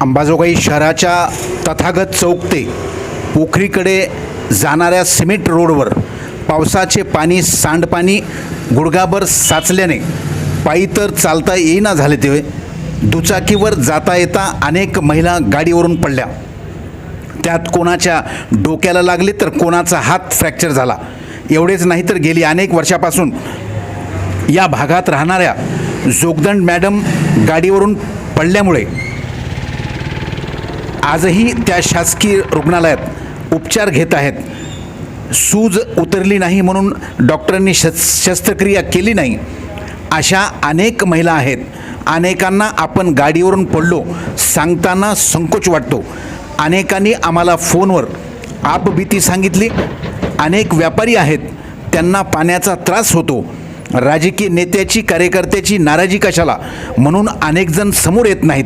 अंबाजोगाई शहराच्या तथागत चौक ते पोखरीकडे जाणाऱ्या सिमेंट रोडवर पावसाचे पाणी सांडपाणी गुडघाभर साचल्याने पायी तर चालता येईना झाले ते दुचाकीवर जाता येता अनेक महिला गाडीवरून पडल्या. त्यात कोणाच्या डोक्याला लागले तर कोणाचा हात फ्रॅक्चर झाला. एवढेच नाही तर गेली अनेक वर्षापासून या भागात राहणाऱ्या जोगदंड मॅडम गाडीवरून पडल्यामुळे आजही त्या शासकीय रुग्णालयात उपचार घेत आहेत. सूज उतरली नाही म्हणून डॉक्टरांनी शस् शस्त्रक्रिया केली नाही. अशा अनेक महिला आहेत. अनेकांना आपण गाडीवरून पडलो सांगताना संकोच वाटतो. अनेकांनी आम्हाला फोनवर आपबीती सांगितली. अनेक व्यापारी आहेत. त्यांना पाण्याचा त्रास होतो. राजकीय नेत्याची कार्यकर्त्याची नाराजी कशाला? म्हणून अनेकजण समोर येत नाहीत.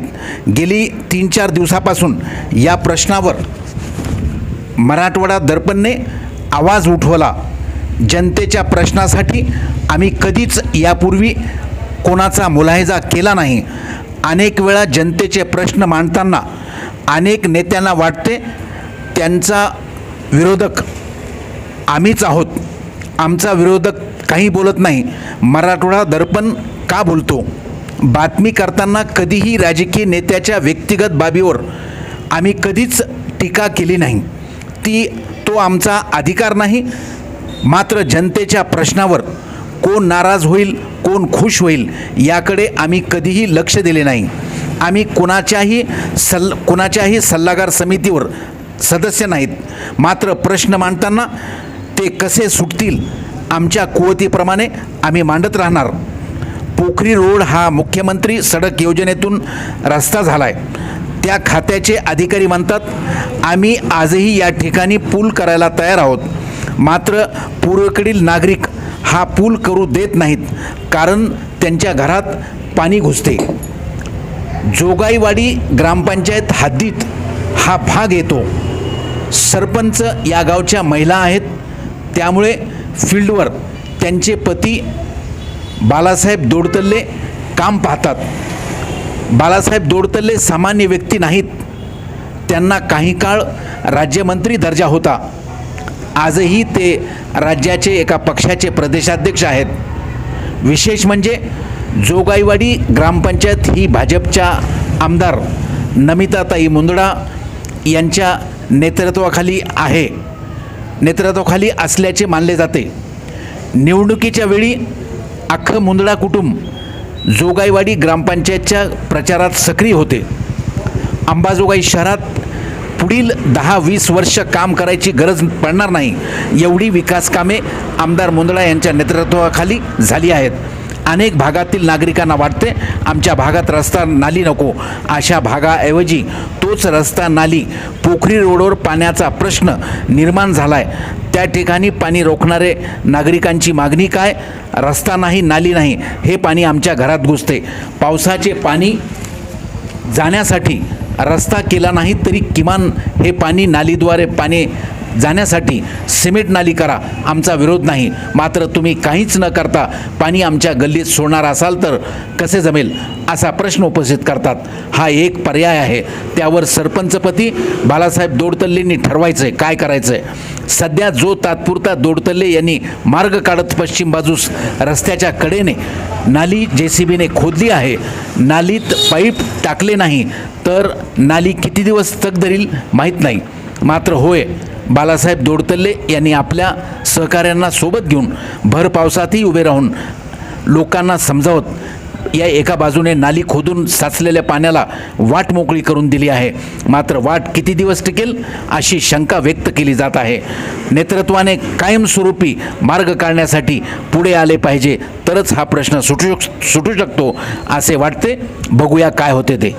गेली तीन चार दिवसापासून या प्रश्नावर मराठवाडा दर्पणने आवाज उठवला. जनतेच्या प्रश्नासाठी आम्ही कधीच यापूर्वी कोणाचा मुलाहिजा केला नाही. अनेक वेळा जनतेचे प्रश्न मांडताना अनेक नेत्यांना वाटते त्यांचा विरोधक आम्हीच आहोत. आमचा विरोधक काही बोलत नाही. मराठवाडा दर्पण का बोलतो? बातमी करताना कधीही राजकीय नेत्याच्या व्यक्तिगत बाबीवर आम्ही कधीच टीका केली नाही. ती तो आमचा अधिकार नाही. मात्र जनतेच्या प्रश्नावर कोण नाराज होईल कोण खुश होईल याकडे आम्ही कधीही लक्ष दिले नाही. आम्ही कोणाच्याही सल्ल कोणाच्याही सल्लागार समितीवर सदस्य नाहीत. मात्र प्रश्न मांडताना ते कसे सुटतील आमच्या कुवतीप्रमाणे आम्ही मांडत राहणार. पोखरी रोड हा मुख्यमंत्री सडक योजनेतून रस्ता झाला आहे त्या खात्याचे अधिकारी म्हणतात आम्ही आजही या ठिकाणी पूल करायला तयार आहोत. मात्र पूर्वेकडील नागरिक हा पूल करू देत नाहीत कारण त्यांच्या घरात पाणी घुसते. जोगाईवाडी ग्रामपंचायत हद्दीत हा भाग येतो. सरपंच या गावच्या महिला आहेत त्यामुळे फील्डवर त्यांचे पती बालासाहेब दोडतल्ले काम पाहतात. बालासाहेब दोडतल्ले सामान्य व्यक्ती नाहीत. त्यांना काही काळ राज्यमंत्री दर्जा होता. आजही ते राज्याचे एका पक्षाचे प्रदेशाध्यक्ष आहेत. विशेष म्हणजे जोगाईवाडी ग्रामपंचायत ही भाजपच्या आमदार नमिताताई मुंदडा यांच्या नेतृत्वाखाली आहे. नेतृत्वाखाली असल्याचे मानले जाते. निवडणुकीच्या वेळी अख्खं मुंदडा कुटुंब जोगाईवाडी ग्रामपंचायतच्या प्रचारात सक्रिय होते. अंबाजोगाई शहरात पुढील दहा वीस वर्ष काम करायची गरज पडणार नाही एवढी विकास कामे आमदार मुंदडा यांच्या नेतृत्वाखाली झाली आहेत. अनेक भागातील नागरिकांना वाटते आमच्या भागात रस्ता नाली नको. अशा भागाऐवजी तोच रस्ता नाली पोखरी रोडवर पाण्याचा प्रश्न निर्माण झाला आहे त्या ठिकाणी पाणी रोखणारे नागरिकांची मागणी काय? रस्ता नाही नाली नाही हे पाणी आमच्या घरात घुसते. पावसाचे पाणी जाण्यासाठी रस्ता केला नाही तरी किमान हे पाणी नालीद्वारे पाणी जाण्यासाठी सिमेंट नाली करा. आमचा विरोध नाही. मात्र तुम्ही काहीच न करता पाणी आमच्या गल्लीत सोडणार असाल तर कसे जमेल असा प्रश्न उपस्थित करतात. हा एक पर्याय आहे. त्यावर सरपंचपती बालासाहेब दोडतल्लेंनी ठरवायचं आहे काय करायचं आहे सध्या जो तात्पुरता दोडतल्ले यांनी मार्ग काढत पश्चिम बाजूस रस्त्याच्या कडेने नाली जे सी बीने खोदली आहे. नालीत पाईप टाकले नाही. तर नाली किती दिवस तग धरील माहीत नाही. मात्र होय बालासाहेब दोडतल्ले यांनी आपल्या सहकाऱ्यांना सोबत घेऊन भर पावसातही उभे राहून लोकांना समजावत या एका बाजूने नाली खोदून साचलेल्या पाण्याला वाट मोकळी करून दिली आहे. मात्र वाट किती दिवस टिकेल अशी शंका व्यक्त केली जात आहे. नेतृत्वाने कायमस्वरूपी मार्ग काढण्यासाठी पुढे आले पाहिजे तरच हा प्रश्न सुटू सुटू शकतो असे वाटते. बघूया काय होते ते.